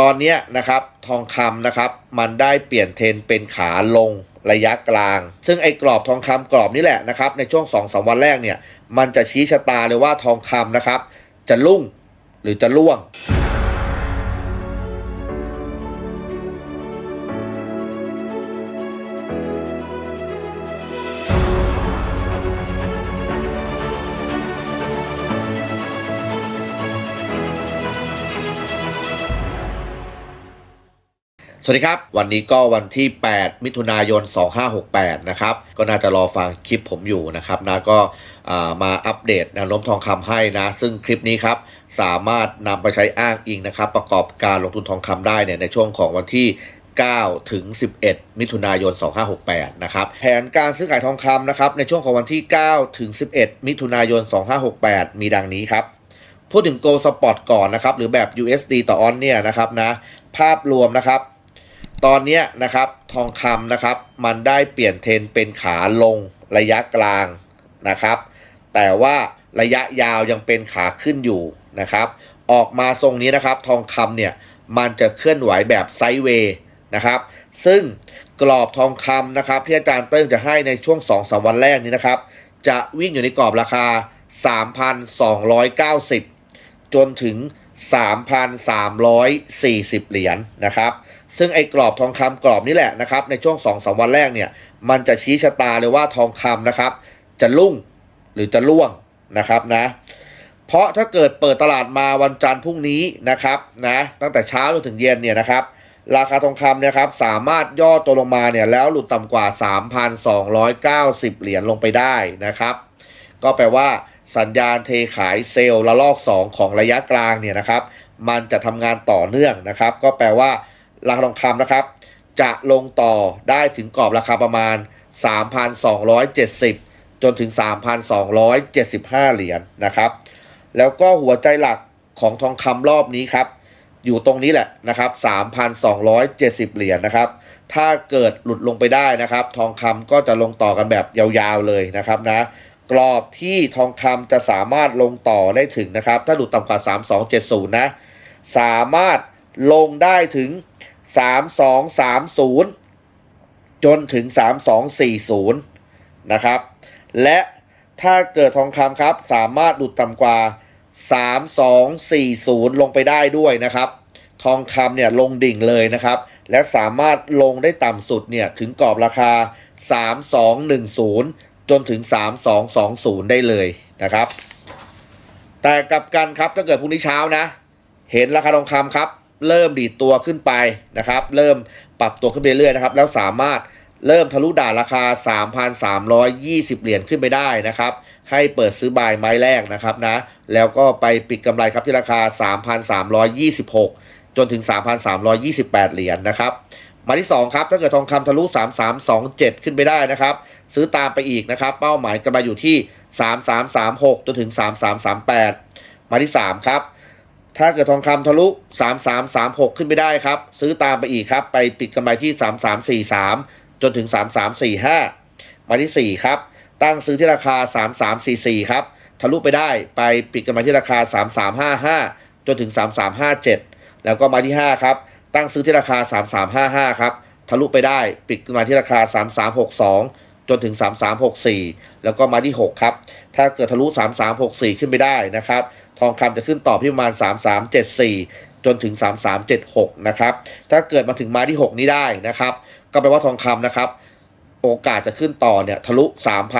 ตอนนี้นะครับทองคำนะครับมันได้เปลี่ยนเทรนเป็นขาลงระยะกลาง ซึ่งไอ้กรอบทองคำกรอบนี้แหละนะครับในช่วง2อสวันแรกเนี่ยมันจะชี้ชะตาเลยว่าทองคำนะครับจะลุ่งหรือจะล่วง วัสดีครับ วันนี้ก็วันที่ 8 มิถุนายน 2568 นะครับ ก็น่าจะรอฟังคลิปผมอยู่นะครับนะก็มาอัปเดตแนวโน้มทองคำให้นะ ซึ่งคลิปนี้ครับ สามารถนำไปใช้อ้างอิงนะครับ ประกอบการลงทุนทองคำได้เนี่ยในช่วงของวันที่9ถึง 11 มิถุนายน 2568 นะครับ แผนการซื้อขายทองคำนะครับ ในช่วงของวันที่ 9 ถึง 11 มิถุนายน 2568 มีดังนี้ครับ พูดถึง Gold Spot ก่อนนะครับ หรือแบบ USD ต่อออนเนี่ยนะครับนะ ภาพรวมนะครับ ตอนนี้นะครับทองคำนะครับ มันได้เปลี่ยนเทนเป็นขาลงระยะกลางนะครับ แต่ว่าระยะยาวยังเป็นขาขึ้นอยู่นะครับ ออกมาทรงนี้นะครับ ทองคำเนี่ยมันจะเคลื่อนไหวแบบไซด์เวย์นะครับ ซึ่งกรอบทองคำนะครับที่อาจารย์เติ้งจะให้ในช่วง2อสวันแรกนี้นะครับ จะวิ่งอยู่ในกรอบราคา 3,290 จนถึง 3,340 เหรียญนะครับ ซึ่งไอ้กรอบทองคำกรอบนี้แหละนะครับ ในช่วง2อสวันแรกเนี่ย มันจะชี้ชะตาเลยว่าทองคำนะครับ จะลุ่งหรือจะล่วงนะครับนะ เพราะถ้าเกิดเปิดตลาดมาวันจันทร์พรุ่งนี้นะครับนะตั้งแต่เช้าจนถึงเย็นเนี่ยนะครับ ราคาทองคำเนี่ยครับสามารถย่อตัวลงมาเนี่ยแล้วหลุดต่ำกว่า 3,290 เหรียญลงไปได้นะครับ ก็แปลว่าสัญญาณเทขายเซลล์ระลอก 2 ของระยะกลางเนี่ยนะครับ มันจะทำงานต่อเนื่องนะครับ ก็แปลว่า ราคาทองคำนะครับ จะลงต่อได้ถึงกรอบราคาประมาณ 3,270 จนถึง 3,275 เหรียญนะครับ แล้วก็หัวใจหลักของทองคำรอบนี้ครับ อยู่ตรงนี้แหละนะครับ3,270 เหรียญนะครับ ถ้าเกิดหลุดลงไปได้นะครับ ทองคำก็จะลงต่อกันแบบยาวๆเลยนะครับนะกรอบที่ทองคำจะสามารถลงต่อได้ถึงนะครับ ถ้าหลุดต่ำกว่า 3270 นะ สามารถ ลงได้ถึง 3230 จนถึง 3240 นะครับ และถ้าเกิดทองคำครับ สามารถหลุดต่ำกว่า 3240 ลงไปได้ด้วยนะครับ ทองคำเนี่ยลงดิ่งเลยนะครับ และสามารถลงได้ต่ำสุดเนี่ยถึงกรอบราคา 3210 จนถึง 3220 ได้เลยนะครับ แต่กลับกันครับถ้าเกิดพรุ่งนี้เช้านะ เห็นราคาทองคำครับ เริ่มดีตัวขึ้นไปนะครับ เริ่มปรับตัวขึ้นไปเรื่อยๆนะครับ แล้วสามารถเริ่มทะลุด่านราคา 3,320 เหรียญขึ้นไปได้นะครับ ให้เปิดซื้อบายไม้แรกนะครับนะ แล้วก็ไปปิดกำไรครับที่ราคา 3,326 จนถึง 3,328 เหรียญนะครับ มาที่ 2 ครับ ถ้าเกิดทองคำทะลุ 3327 ขึ้นไปได้นะครับ ซื้อตามไปอีกนะครับ เป้าหมายกำไรอยู่ที่ 3336 จนถึง 3338 มาที่ 3 ครับ ถ้าเกิดทองคำทะลุ 3336 ขึ้นไปได้ครับ ซื้อตามไปอีกครับ ไปปิดกำไรที่ 3343 จนถึง 3345 มาที่ 4 ครับ ตั้งซื้อที่ราคา 3344 ครับ ทะลุไปได้ไปปิดกำไรที่ราคา 3355 จนถึง 3357 แล้วก็มาที่ 5 ครับ ตั้งซื้อที่ราคา 3355 ครับ ทะลุไปได้ปิดกำไรที่ราคา 3362 จนถึง 3364 แล้วก็มาที่ 6 ครับ ถ้าเกิดทะลุ 3364 ขึ้นไปได้นะครับ ทองคำจะขึ้นต่อที่ประมาณ 3374 จนถึง 3376 นะครับ ถ้าเกิดมาถึงมาที่ 6 นี้ได้นะครับ ก็แปลว่าทองคำนะครับ โอกาสจะขึ้นต่อเนี่ยทะลุ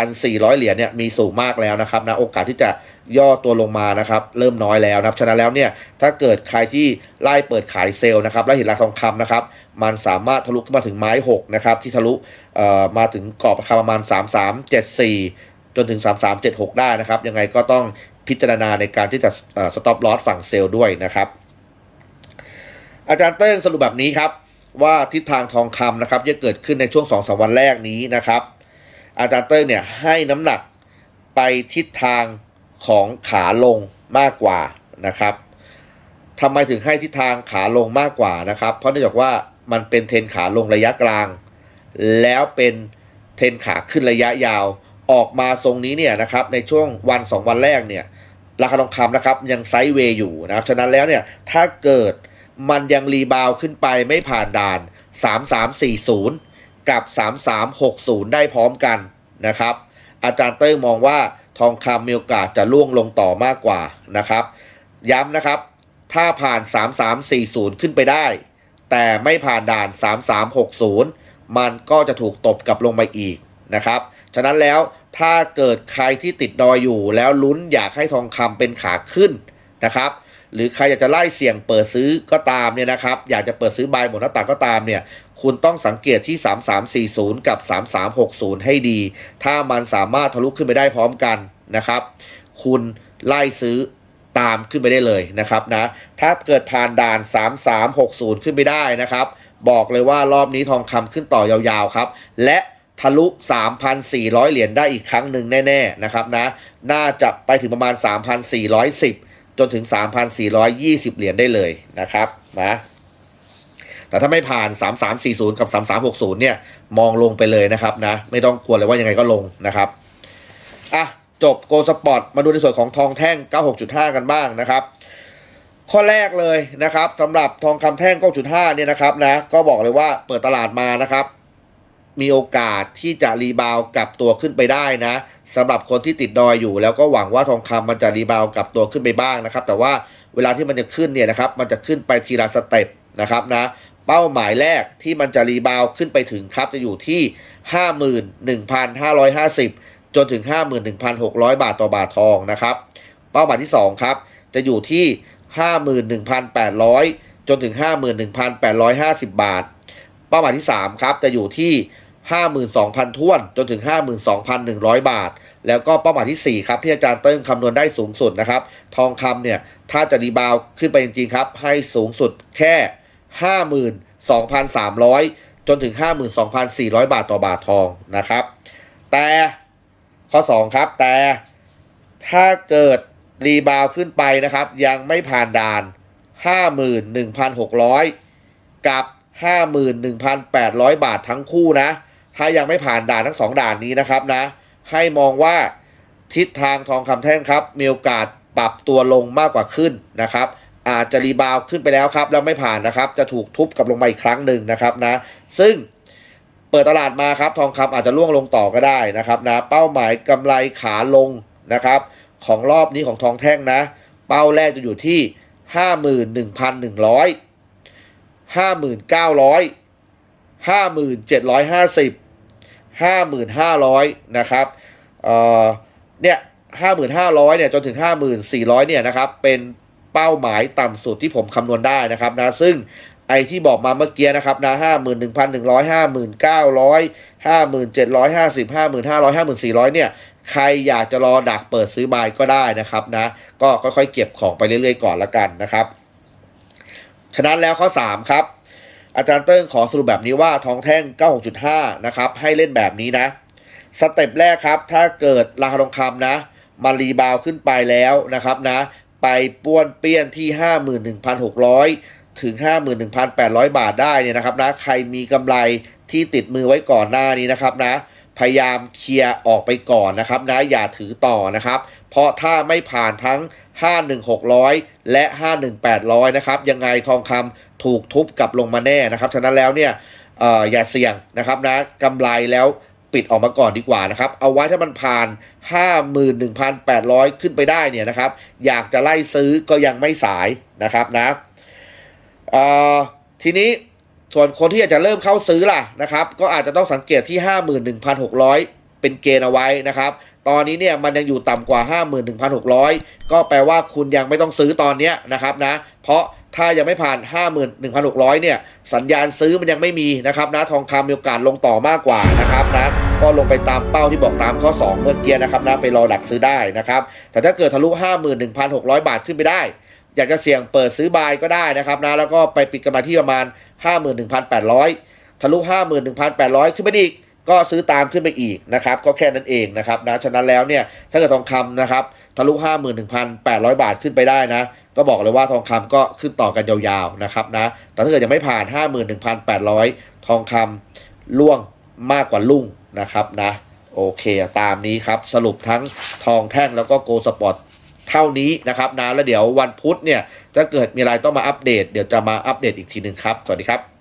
3,400 เหรียญเนี่ยมีสูงมากแล้วนะครับนะโอกาสที่จะย่อตัวลงมานะครับเริ่มน้อยแล้วนะครับฉะนั้นแล้วเนี่ยถ้าเกิดใครที่ไล่เปิดขายเซลล์นะครับแล้วเห็นราคาทองคำนะครับมันสามารถทะลุขึ้นมาถึงไม้ 6 นะครับ ที่ทะลุเอ่อมาถึงกรอบราคาประมาณ 3374 จนถึง 3376 ได้นะครับ ยังไงก็ต้องพิจารณาในการที่จะสต็อปลอสฝั่งเซลล์ด้วยนะครับ อาจารย์เติ้งสรุปแบบนี้ครับ ว่าทิศทางทองคำนะครับจะเกิดขึ้นในช่วง2อสวันแรกนี้นะครับ อาจารย์เติ้งเนี่ยให้น้ำหนักไปทิศทางของขาลงมากกว่านะครับทำไมถึงให้ทิศทางขาลงมากกว่านะครับ เพราะเนื่องจากว่ามันเป็นเทนขาลงระยะกลาง แล้วเป็นเทนขาขึ้นระยะยาวออกมาทรงนี้เนี่ยนะครับในช่วงวัน 2 วันแรกเนี่ยราคาทองคำนะครับยังไซด์เวย์อยู่นะครับฉะนั้นแล้วเนี่ยถ้าเกิด มันยังรีบาวขึ้นไปไม่ผ่านด่าน 3340 กับ 3360 ได้พร้อมกันนะครับ อาจารย์เต้ยมองว่าทองคำมีโอกาสจะล่วงลงต่อมากกว่านะครับ ย้ำนะครับ ถ้าผ่าน 3340 ขึ้นไปได้ แต่ไม่ผ่านด่าน 3360 มันก็จะถูกตบกลับลงไปอีกนะครับ ฉะนั้นแล้วถ้าเกิดใครที่ติดดอยอยู่แล้วลุ้นอยากให้ทองคำเป็นขาขึ้นนะครับ หรือใครอยากจะไล่เสี่ยงเปิดซื้อก็ตามเนี่ยนะครับ อยากจะเปิดซื้อบายหมดหน้าต่างก็ตามเนี่ย คุณต้องสังเกตที่ 3340 กับ 3360 ให้ดี ถ้ามันสามารถทะลุขึ้นไปได้พร้อมกันนะครับ คุณไล่ซื้อตามขึ้นไปได้เลยนะครับนะ ถ้าเกิดผ่านด่าน 3360 ขึ้นไปได้นะครับ บอกเลยว่ารอบนี้ทองคำขึ้นต่อยาวๆครับ และทะลุ 3,400 เหรียญได้อีกครั้งหนึ่งแน่ ๆ นะครับนะ น่าจะไปถึงประมาณ 3,410 จนถึง 3,420 เหรียญได้เลยนะครับนะแต่ถ้าไม่ผ่าน 3340 กับ 3360 เนี่ย มองลงไปเลยนะครับนะ ไม่ต้องกลัวเลยว่ายังไงก็ลงนะครับอะจบโกสปอร์ตมาดูในส่วนของทองแท่ง 96.5 กันบ้างนะครับ ข้อแรกเลยนะครับสำหรับทองคำแท่ง 9.5 เนี่ยนะครับนะก็บอกเลยว่าเปิดตลาดมานะครับ มีโอกาสที่จะรีบาวกลับตัวขึ้นไปได้นะสำหรับคนที่ติดดอยอยู่ แล้วก็หวังว่าทองคำมันจะรีบาวกลับตัวขึ้นไปบ้างนะครับ แต่ว่าเวลาที่มันจะขึ้นเนี่ยนะครับมันจะขึ้นไปทีละสเต็ปนะครับนะเป้าหมายแรกที่มันจะรีบาวขึ้นไปถึงครับจะอยู่ที่ 51,550 จนถึง 51,600 บาทต่อบาททองนะครับ เป้าหมายที่ 2 ครับ จะอยู่ที่ 51,800 จนถึง 51,850 บาท เป้าหมายที่ 3 ครับ จะอยู่ที่ 52,000ท้วนจนถึง 52,100 บาท แล้วก็เป้าหมายที่ 4 ครับ ที่อาจารย์เติ้งคำนวณได้สูงสุดนะครับ ทองคำเนี่ย ถ้าจะรีบาวขึ้นไปจริงๆครับ ให้สูงสุดแค่ 52,300 จนถึง 52,400 บาทต่อบาททองนะครับ แต่ข้อ 2 ครับ แต่ถ้าเกิดรีบาวขึ้นไปนะครับ ยังไม่ผ่านด่าน 51,600 กับ 51,800 บาททั้งคู่นะ ถ้ายังไม่ผ่านด่านทั้งสองด่านนี้นะครับนะ ให้มองว่าทิศทางทองคำแท่งครับ มีโอกาสปรับตัวลงมากกว่าขึ้นนะครับ อาจจะรีบาวขึ้นไปแล้วครับ แล้วไม่ผ่านนะครับ จะถูกทุบกลับลงมาอีกครั้งหนึ่งนะครับนะ ซึ่งเปิดตลาดมาครับ ทองคำอาจจะล่วงลงต่อก็ได้นะครับนะ เป้าหมายกำไรขาลงนะครับ ของรอบนี้ของทองแท่งนะ เป้าแรกจะอยู่ที่ 51,100ห้าหมื่นเก้าหมื่นเจ็ดร้อยห้าสิบห้าหมื่นห้าร้อยนะครับเนี่ยห้าหมื่นห้าร้อยเนี่ยจนถึงห้าหมื่นสี่ร้อยเนี่ยนะครับเป็นเป้าหมายต่ำสุดที่ผมคำนวณได้นะครับนะซึ่งไอที่บอกมาเมื่อกี้นะครับนะห้าหมื่นหนึ่งพันหนึ่งร้อยห้าหมื่นเก้าร้อยห้าหมื่นเจ็ดร้อยห้าสิบห้าหมื่นห้าร้อยห้าหมื่นสี่ร้อยเนี่ย ใครอยากจะรอดักเปิดซื้อบายก็ได้นะครับนะ ก็ค่อยๆเก็บของไปเรื่อยๆก่อนละกันนะครับ ฉะนั้นแล้วข้อ3ครับ อาจารย์เติ้งขอสรุปแบบนี้ว่าทองแท่ง 96.5 นะครับ ให้เล่นแบบนี้นะ สเต็ปแรกครับ ถ้าเกิดราคาทองคำนะมันรีบาวขึ้นไปแล้วนะครับนะ ไปป้วนเปี้ยนที่ 51,600 ถึง 51,800 บาทได้เนี่ยนะครับนะ ใครมีกำไรที่ติดมือไว้ก่อนหน้านี้นะครับนะ พยายามเคลียร์ออกไปก่อนนะครับนะ อย่าถือต่อนะครับ เพราะถ้าไม่ผ่านทั้ง 51600 และ 51800 นะครับ ยังไงทองคำ ถูกทุบกลับลงมาแน่นะครับ ฉะนั้นแล้วเนี่ยออย่าเสี่ยงนะครับนะกำไรแล้วปิดออกมาก่อนดีกว่านะครับ เอาไว้ถ้ามันผ่าน 51,800 ขึ้นไปได้เนี่ยนะครับ อยากจะไล่ซื้อก็ยังไม่สายนะครับนะทีนี้ส่วนคนที่อยากจะเริ่มเข้าซื้อล่ะนะครับ ก็อาจจะต้องสังเกตที่ 51,600 เป็นเกณฑ์เอาไว้นะครับ ตอนนี้เนี่ยมันยังอยู่ต่ำกว่า 51,600 ก็แปลว่าคุณยังไม่ต้องซื้อตอนนี้นะครับนะ เพราะ ถ้ายังไม่ผ่าน 51,600 เนี่ย สัญญาณซื้อมันยังไม่มีนะครับนะทองคำมีโอกาสลงต่อมากกว่านะครับนะก็ลงไปตามเป้าที่บอกตามข้อ 2 เมื่อกี้นะครับนะไปรอดักซื้อได้นะครับ แต่ถ้าเกิดทะลุ 51,600 บาทขึ้นไปได้ อยากจะเสี่ยงเปิดซื้อบายก็ได้นะครับนะแล้วก็ไปปิดกันมาที่ประมาณ 51,800 ทะลุ 51,800 ขึ้นไปอีก ก็ซื้อตามขึ้นไปอีกนะครับ ก็แค่นั้นเองนะครับนะฉะนั้นแล้วเนี่ยถ้าเกิดทองคำนะครับทะลุ 51,800 บาทขึ้นไปได้นะ ก็บอกเลยว่าทองคำก็ขึ้นต่อกันยาวๆนะครับนะแต่ถ้าเกิดยังไม่ผ่าน 51,800 ทองคำล่วงมากกว่าลุ่งนะครับนะโอเค ตามนี้ครับ สรุปทั้งทองแท่งแล้วก็โกลสปอร์ตเท่านี้นะครับนะแล้วเดี๋ยววันพุธเนี่ยถ้าเกิดมีอะไรต้องมาอัปเดต เดี๋ยวจะมาอัปเดตอีกทีหนึ่งครับ สวัสดีครับ